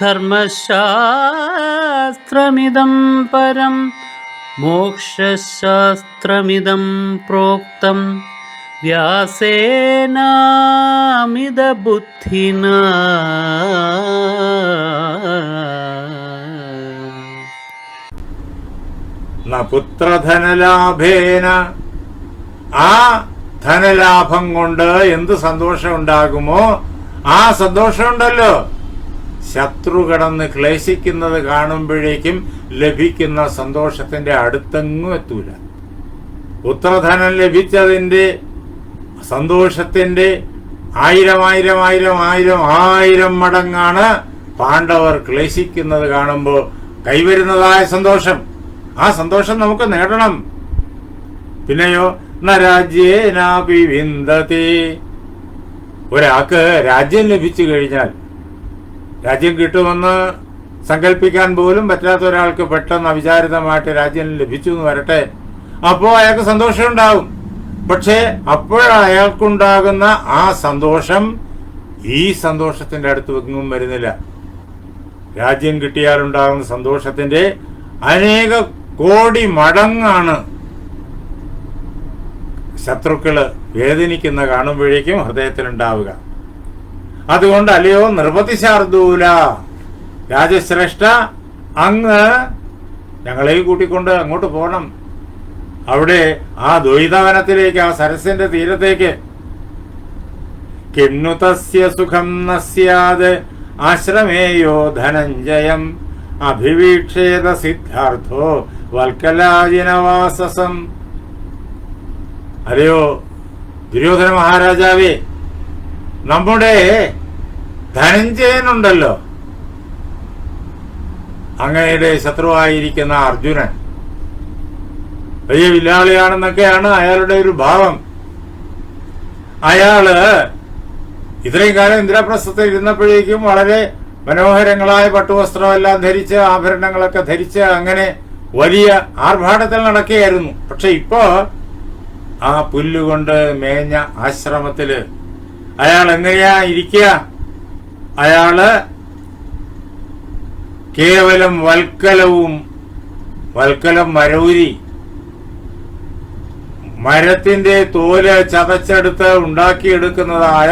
ധർമ്മശാസ്ത്രമിദം പരം മോക്ഷശാസ്ത്രമിതം പ്രോക്തം. വ്യാസേനാമിതബുദ്ധിന. ബുദ്ധിന പുത്രധനലാഭേന. ആ ധനലാഭം കൊണ്ട് എന്ത് സന്തോഷം ഉണ്ടാകുമോ ആ സന്തോഷമുണ്ടല്ലോ. ശത്രു കടന്ന് ക്ലേശിക്കുന്നത് കാണുമ്പോഴേക്കും ലഭിക്കുന്ന സന്തോഷത്തിന്റെ അടുത്തെങ്ങും എത്തൂല. പുത്രധനം ലഭിച്ചതിന്റെ സന്തോഷത്തിന്റെ ആയിരം ആയിരം ആയിരം ആയിരം ആയിരം മടങ്ങാണ് പാണ്ഡവർ ക്ലേശിക്കുന്നത് കാണുമ്പോൾ കൈവരുന്നതായ സന്തോഷം. ആ സന്തോഷം നമുക്ക് നേടണം. പിന്നെയോ നരാജ്യേനാപി വിന്ദതി. ഒരാൾക്ക് രാജ്യം ലഭിച്ചു കഴിഞ്ഞാൽ രാജ്യം കിട്ടുമെന്ന് സങ്കല്പിക്കാൻ പോലും പറ്റാത്ത ഒരാൾക്ക് പെട്ടെന്ന് അവിചാരിതമായിട്ട് രാജ്യം ലഭിച്ചു എന്ന് വരട്ടെ. അപ്പോൾ അയാൾക്ക് സന്തോഷം ഉണ്ടാവും പക്ഷേ അപ്പോഴയാൾക്കുണ്ടാകുന്ന ആ സന്തോഷം ഈ സന്തോഷത്തിന്റെ അടുത്ത് എങ്ങും വരുന്നില്ല. രാജ്യം കിട്ടിയാലുണ്ടാകുന്ന സന്തോഷത്തിന്റെ അനേക കോടി മടങ്ങാണ് ശത്രുക്കൾ വേദനിക്കുന്ന കാണുമ്പോഴേക്കും ഹൃദയത്തിലുണ്ടാവുക. അതുകൊണ്ട് അല്ലയോ നിർപതി ശാർദൂല. രാജശ്രേഷ്ഠ അങ്ങ് ഞങ്ങളെയും കൂട്ടിക്കൊണ്ട് അങ്ങോട്ട് പോകണം. അവിടെ ആ ദ്വൈതവനത്തിലേക്ക് ആ സരസിന്റെ തീരത്തേക്ക്. കിണ്ണു തസ്യ സുഖം നസ്യാത് ആശ്രമേയോ ധനഞ്ജയം അഭിവീക്ഷേത സിദ്ധാർത്ഥോ വൽക്കലാജിനവാസസം. അതെയോ ദുര്യോധന മഹാരാജാവേ നമ്മുടെ ധനഞ്ജയനുണ്ടല്ലോ. അങ്ങയുടെ ശത്രുവായിരിക്കുന്ന അർജുനൻ. വലിയ വില്ലാളിയാണെന്നൊക്കെയാണ് അയാളുടെ ഒരു ഭാവം. അയാൾ ഇത്രയും കാലം ഇന്ദ്രപ്രസ്ഥത്തിൽ ഇരുന്നപ്പോഴേക്കും വളരെ മനോഹരങ്ങളായ പട്ടുവസ്ത്രമെല്ലാം ധരിച്ച് ആഭരണങ്ങളൊക്കെ ധരിച്ച് അങ്ങനെ വലിയ ആർഭാടത്തിൽ നടക്കുകയായിരുന്നു. പക്ഷെ ഇപ്പോ ആ പുല്ലുകൊണ്ട് മേഞ്ഞ ആശ്രമത്തിൽ അയാൾ എങ്ങനെയാ ഇരിക്കുക അയാൾ കേവലം വൽക്കലവും വൽക്കലം മരൂരി മരത്തിന്റെ തോൽ ചതച്ചെടുത്ത് ഉണ്ടാക്കിയെടുക്കുന്നതായ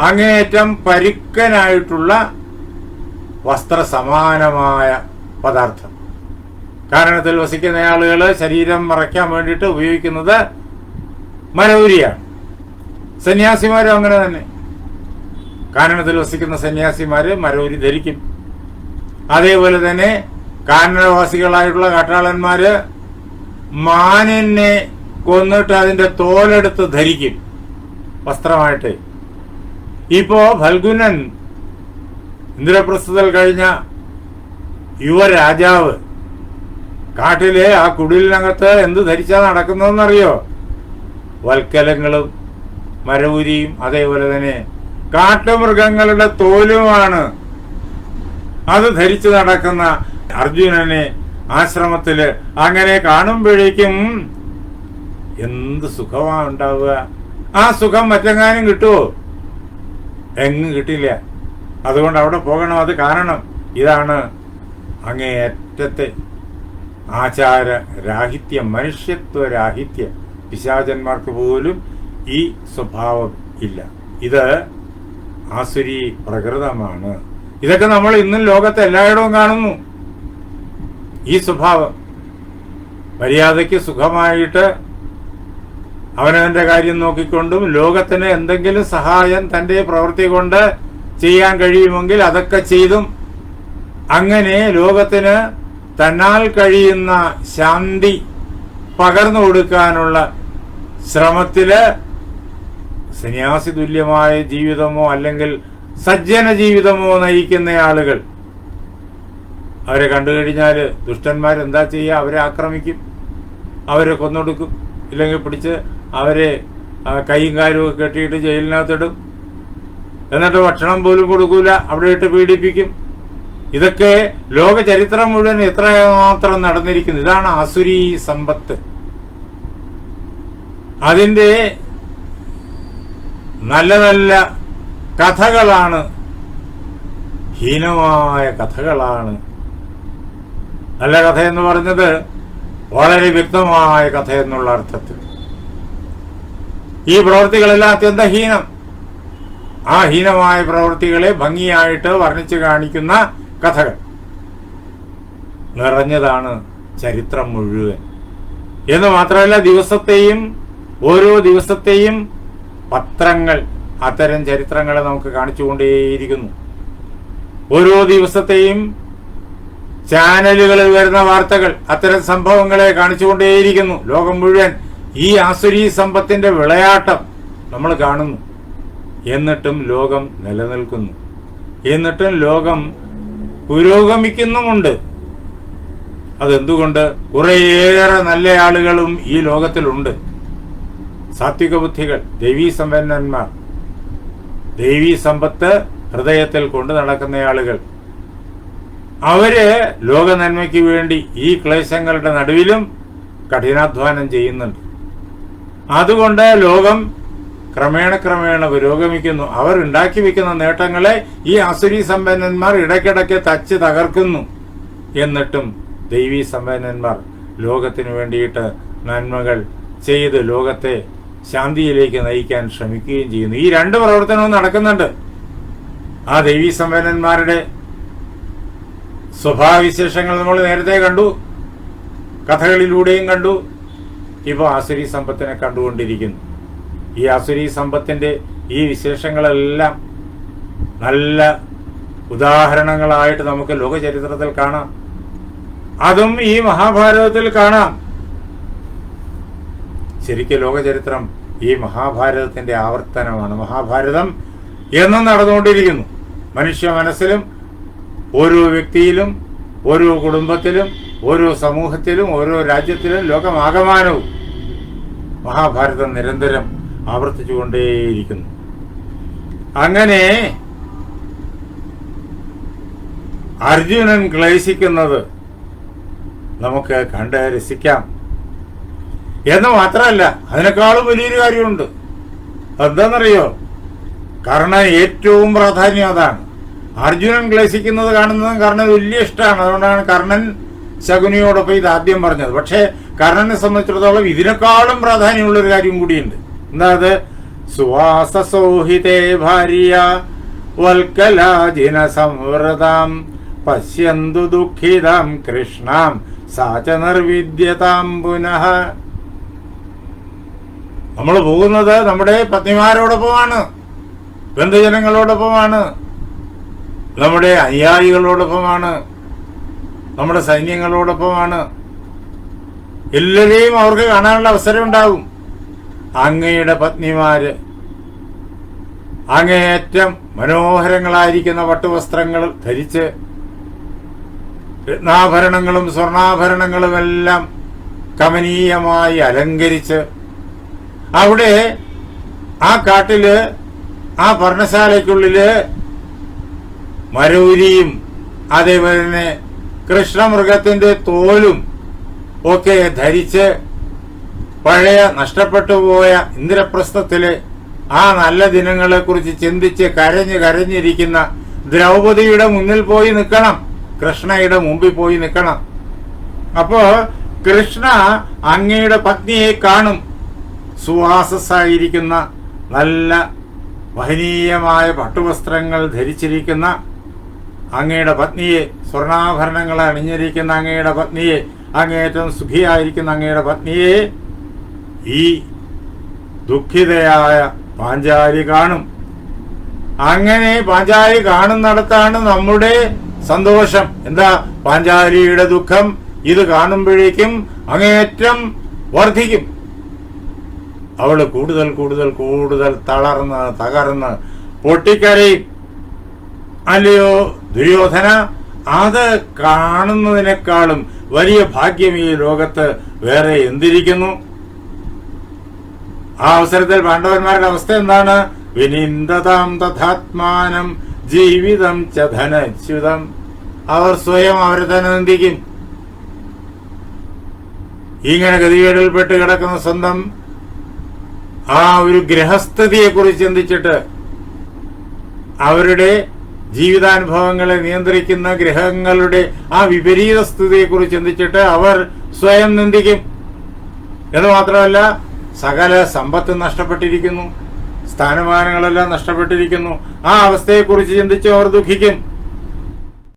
അങ്ങേയറ്റം പരുക്കനായിട്ടുള്ള വസ്ത്രസമാനമായ പദാർത്ഥം. കാരണത്തിൽ വസിക്കുന്ന ആളുകൾ ശരീരം മറയ്ക്കാൻ വേണ്ടിയിട്ട് ഉപയോഗിക്കുന്നത് മരൗരിയാണ് സന്യാസിമാരും അങ്ങനെ തന്നെ. കാനനത്തിൽ വസിക്കുന്ന സന്യാസിമാര് മരൂരി ധരിക്കും. അതേപോലെ തന്നെ കാനനവാസികളായിട്ടുള്ള കാട്ടാളന്മാര് മാനിനെ കൊന്നിട്ട് അതിന്റെ തോലെടുത്ത് ധരിക്കും. വസ്ത്രമായിട്ട്. ഇപ്പോ ഫൽഗുനൻ ഇന്ദ്രപ്രസ്ഥത്തിൽ കഴിഞ്ഞ യുവരാജാവ് കാട്ടിലെ ആ കുടിലിനകത്ത് എന്ത് ധരിച്ചാ നടക്കുന്നതെന്നറിയോ? വൽക്കലങ്ങളും മരവുരിയും അതേപോലെ തന്നെ കാട്ടുമൃഗങ്ങളുടെ തോലുമാണ്. അത് ധരിച്ചു നടക്കുന്ന അർജുനനെ ആശ്രമത്തിൽ അങ്ങനെ കാണുമ്പോഴേക്കും എന്ത് സുഖമാ ഉണ്ടാവുക. ആ സുഖം മറ്റെങ്ങാനും കിട്ടുമോ എങ്ങും കിട്ടില്ല. അതുകൊണ്ട് അവിടെ പോകണം അത് കാരണം. ഇതാണ് അങ്ങേയറ്റത്തെ ആചാര രാഹിത്യം മനുഷ്യത്വ രാഹിത്യം പിശാചന്മാർക്ക് പോലും ഈ സ്വഭാവം ഇല്ല. ഇത് ആസുരി പ്രകൃതമാണ്. ഇതൊക്കെ നമ്മൾ ഇന്നും ലോകത്ത് എല്ലായിടവും കാണുന്നു. ഈ സ്വഭാവം. മര്യാദയ്ക്ക് സുഖമായിട്ട് അവനവന്റെ കാര്യം നോക്കിക്കൊണ്ടും ലോകത്തിന് എന്തെങ്കിലും സഹായം തന്റെ പ്രവൃത്തി കൊണ്ട് ചെയ്യാൻ കഴിയുമെങ്കിൽ അതൊക്കെ ചെയ്തും അങ്ങനെ ലോകത്തിന് തന്നാൽ കഴിയുന്ന ശാന്തി പകർന്നു കൊടുക്കാനുള്ള ശ്രമത്തിൽ സന്യാസി തുല്യമായ ജീവിതമോ അല്ലെങ്കിൽ സജ്ജന ജീവിതമോ നയിക്കുന്ന ആളുകൾ അവരെ കണ്ടു കഴിഞ്ഞാൽ ദുഷ്ടന്മാർ എന്താ ചെയ്യുക? അവരെ ആക്രമിക്കും. അവരെ കൊന്നൊടുക്കും. ഇല്ലെങ്കിൽ പിടിച്ച് അവരെ കൈയും കാലും ഒക്കെ കെട്ടിയിട്ട് ജയിലിനകത്തിടും. എന്നിട്ട് ഭക്ഷണം പോലും കൊടുക്കൂല. അവിടെ ഇട്ട് പീഡിപ്പിക്കും. ഇതൊക്കെ ലോക ചരിത്രം മുഴുവൻ എത്രമാത്രം നടന്നിരിക്കുന്നു. ഇതാണ് ആസുരി സമ്പത്ത്. അതിന്റെ നല്ല നല്ല കഥകളാണ്. ഹീനമായ കഥകളാണ്. നല്ല കഥ എന്ന് പറഞ്ഞത് വളരെ വ്യക്തമായ കഥ എന്നുള്ള അർത്ഥത്തിൽ. ഈ പ്രവൃത്തികളെല്ലാം അത്യന്ത ഹീനം. ആ ഹീനമായ പ്രവൃത്തികളെ ഭംഗിയായിട്ട് വർണിച്ചു കാണിക്കുന്ന കഥകൾ. നിറഞ്ഞതാണ് ചരിത്രം മുഴുവൻ. എന്ന് മാത്രമല്ല ദിവസത്തെയും ഓരോ ദിവസത്തെയും പത്രങ്ങൾ അത്തരം ചരിത്രങ്ങളെ നമുക്ക് കാണിച്ചുകൊണ്ടേയിരിക്കുന്നു. ഓരോ ദിവസത്തെയും ചാനലുകളിൽ വരുന്ന വാർത്തകൾ അത്തരം സംഭവങ്ങളെ കാണിച്ചുകൊണ്ടേയിരിക്കുന്നു. ലോകം മുഴുവൻ ഈ ആസുരി സമ്പത്തിന്റെ വിളയാട്ടം നമ്മൾ കാണുന്നു. എന്നിട്ടും ലോകം നിലനിൽക്കുന്നു. എന്നിട്ടും ലോകം പുരോഗമിക്കുന്നുമുണ്ട്. അതെന്തുകൊണ്ട്? കുറേയേറെ നല്ല ആളുകളും ഈ ലോകത്തിലുണ്ട്. സാത്വിക ബുദ്ധികൾ ദൈവീ സമ്പന്നന്മാർ. ദേവീ സമ്പത്ത് ഹൃദയത്തിൽ കൊണ്ടു നടക്കുന്ന ആളുകൾ അവർ ലോക നന്മയ്ക്ക് വേണ്ടി ഈ ക്ലേശങ്ങളുടെ നടുവിലും കഠിനാധ്വാനം ചെയ്യുന്നുണ്ട്. അതുകൊണ്ട് ലോകം ക്രമേണ ക്രമേണ പുരോഗമിക്കുന്നു. അവർ ഉണ്ടാക്കി വെക്കുന്ന നേട്ടങ്ങളെ ഈ അസുരി സമ്പന്നന്മാർ ഇടയ്ക്കിടയ്ക്ക് തച്ച് തകർക്കുന്നു. എന്നിട്ടും ദൈവീ സമ്പന്നന്മാർ ലോകത്തിന് വേണ്ടിയിട്ട് നന്മകൾ ചെയ്ത് ലോകത്തെ ശാന്തിയിലേക്ക് നയിക്കാൻ ശ്രമിക്കുകയും ചെയ്യുന്നു. ഈ രണ്ട് പ്രവർത്തനവും നടക്കുന്നുണ്ട്. ആ ദൈവീ സമ്പന്നന്മാരുടെ സ്വഭാവവിശേഷങ്ങൾ നമ്മൾ നേരത്തെ കണ്ടു. കഥകളിലൂടെയും കണ്ടു. ഇപ്പോൾ ആസുരി സമ്പത്തിനെ കണ്ടുകൊണ്ടിരിക്കുന്നു. ഈ ആസുരി സമ്പത്തിന്റെ ഈ വിശേഷങ്ങളെല്ലാം നല്ല ഉദാഹരണങ്ങളായിട്ട് നമുക്ക് ലോകചരിത്രത്തിൽ കാണാം. അതും ഈ മഹാഭാരതത്തിൽ കാണാം. ശരിക്കും ലോകചരിത്രം ഈ മഹാഭാരതത്തിന്റെ ആവർത്തനമാണ്. മഹാഭാരതം എന്നും നടന്നുകൊണ്ടിരിക്കുന്നു. മനുഷ്യ മനസ്സിലും ഓരോ വ്യക്തിയിലും ഓരോ കുടുംബത്തിലും ഓരോ സമൂഹത്തിലും ഓരോ രാജ്യത്തിലും ലോകമാകമാനവും മഹാഭാരതം നിരന്തരം ആവർത്തിച്ചുകൊണ്ടേയിരിക്കുന്നു. അങ്ങനെ അർജുനൻ ക്ലേശിക്കുന്നത് നമുക്ക് കണ്ട് രസിക്കാം. എന്ന് മാത്രമല്ല അതിനേക്കാളും വലിയൊരു കാര്യമുണ്ട്. എന്താണെന്നറിയോ കർണൻ ഏറ്റവും പ്രാധാന്യം അതാണ്. അർജുനൻ ക്ലേശിക്കുന്നത് കാണുന്നതും കർണൻ വലിയ ഇഷ്ടമാണ്. അതുകൊണ്ടാണ് കർണൻ ശകുനിയോടൊപ്പം ഇത് ആദ്യം പറഞ്ഞത്. പക്ഷേ കർണനെ സംബന്ധിച്ചിടത്തോളം ഇതിനേക്കാളും പ്രാധാന്യമുള്ള ഒരു കാര്യം കൂടിയുണ്ട്. എന്താ അത് സുവാസസോഹിതേ ഭാര്യ വൽക്കലാജിന സംവൃതാം പശ്യന്തു ദുഃഖിതാം കൃഷ്ണാം സാച നിർവിദ്യതാം പുനഃ നമ്മൾ പോകുന്നത് നമ്മുടെ പത്നിമാരോടൊപ്പമാണ് ബന്ധുജനങ്ങളോടൊപ്പമാണ് നമ്മുടെ അനുയായികളോടൊപ്പമാണ് നമ്മുടെ സൈന്യങ്ങളോടൊപ്പമാണ്. എല്ലാവരെയും അവർക്ക് കാണാനുള്ള അവസരം ഉണ്ടാകും. അങ്ങയുടെ പത്നിമാര് അങ്ങേയറ്റം മനോഹരങ്ങളായിരിക്കുന്ന പട്ടുവസ്ത്രങ്ങൾ ധരിച്ച് രത്നാഭരണങ്ങളും സ്വർണാഭരണങ്ങളും എല്ലാം കമനീയമായി അലങ്കരിച്ച് അവിടെ ആ കാട്ടിൽ ആ പർണശാലയ്ക്കുള്ളിൽ മരൂരിയും അതേപോലെ തന്നെ കൃഷ്ണമൃഗത്തിന്റെ തോലും ഒക്കെ ധരിച്ച് പഴയ നഷ്ടപ്പെട്ടു പോയ ഇന്ദ്രപ്രസ്ഥത്തിലെ ആ നല്ല ദിനങ്ങളെ കുറിച്ച് ചിന്തിച്ച് കരഞ്ഞു കരഞ്ഞിരിക്കുന്ന ദ്രൗപതിയുടെ മുന്നിൽ പോയി നിൽക്കണം. കൃഷ്ണയുടെ മുമ്പിൽ പോയി നിൽക്കണം. അപ്പോ കൃഷ്ണ അങ്ങയുടെ പത്നിയെ കാണും. സുവാസസ്സായിരിക്കുന്ന നല്ല മഹനീയമായ പട്ടുവസ്ത്രങ്ങൾ ധരിച്ചിരിക്കുന്ന അങ്ങയുടെ പത്നിയെ സ്വർണാഭരണങ്ങൾ അണിഞ്ഞിരിക്കുന്ന അങ്ങയുടെ പത്നിയെ അങ്ങേറ്റം സുഖിയായിരിക്കുന്ന അങ്ങയുടെ പത്നിയെ ഈ ദുഃഖിതയായ പാഞ്ചാരി കാണും. അങ്ങനെ പാഞ്ചാലി കാണുന്നിടത്താണ് നമ്മുടെ സന്തോഷം. എന്താ? പാഞ്ചാരിയുടെ ദുഃഖം ഇത് കാണുമ്പോഴേക്കും അങ്ങേറ്റം വർദ്ധിക്കും. അവൾ കൂടുതൽ കൂടുതൽ കൂടുതൽ തളർന്ന് തകർന്ന് പൊട്ടിക്കരയും. അല്ലയോ ദുര്യോധന അത് കാണുന്നതിനേക്കാളും വലിയ ഭാഗ്യം ഈ ലോകത്ത് വേറെ എന്തിരിക്കുന്നു? ആ അവസരത്തിൽ പാണ്ഡവന്മാരുടെ അവസ്ഥ എന്താണ്? വിനിന്ദതാം തഥാത്മാനം ജീവിതം ച ധനച്യുതം. അവർ സ്വയം അവരെ തന്നെ നിന്ദിക്കും. ഇങ്ങനെ ഗതികേടിൽപ്പെട്ട് കിടക്കുന്ന സ്വന്തം ആ ഒരു ഗ്രഹസ്ഥിതിയെക്കുറിച്ച് കുറിച്ച് ചിന്തിച്ചിട്ട് അവരുടെ ജീവിതാനുഭവങ്ങളെ നിയന്ത്രിക്കുന്ന ഗ്രഹങ്ങളുടെ ആ വിപരീത സ്ഥിതിയെ കുറിച്ച് ചിന്തിച്ചിട്ട് അവർ സ്വയം നിന്ദിക്കും. എന്ന് മാത്രമല്ല സകല സമ്പത്ത് നഷ്ടപ്പെട്ടിരിക്കുന്നു. സ്ഥാനമാനങ്ങളെല്ലാം നഷ്ടപ്പെട്ടിരിക്കുന്നു. ആ അവസ്ഥയെക്കുറിച്ച് ചിന്തിച്ച് അവർ ദുഃഖിക്കും.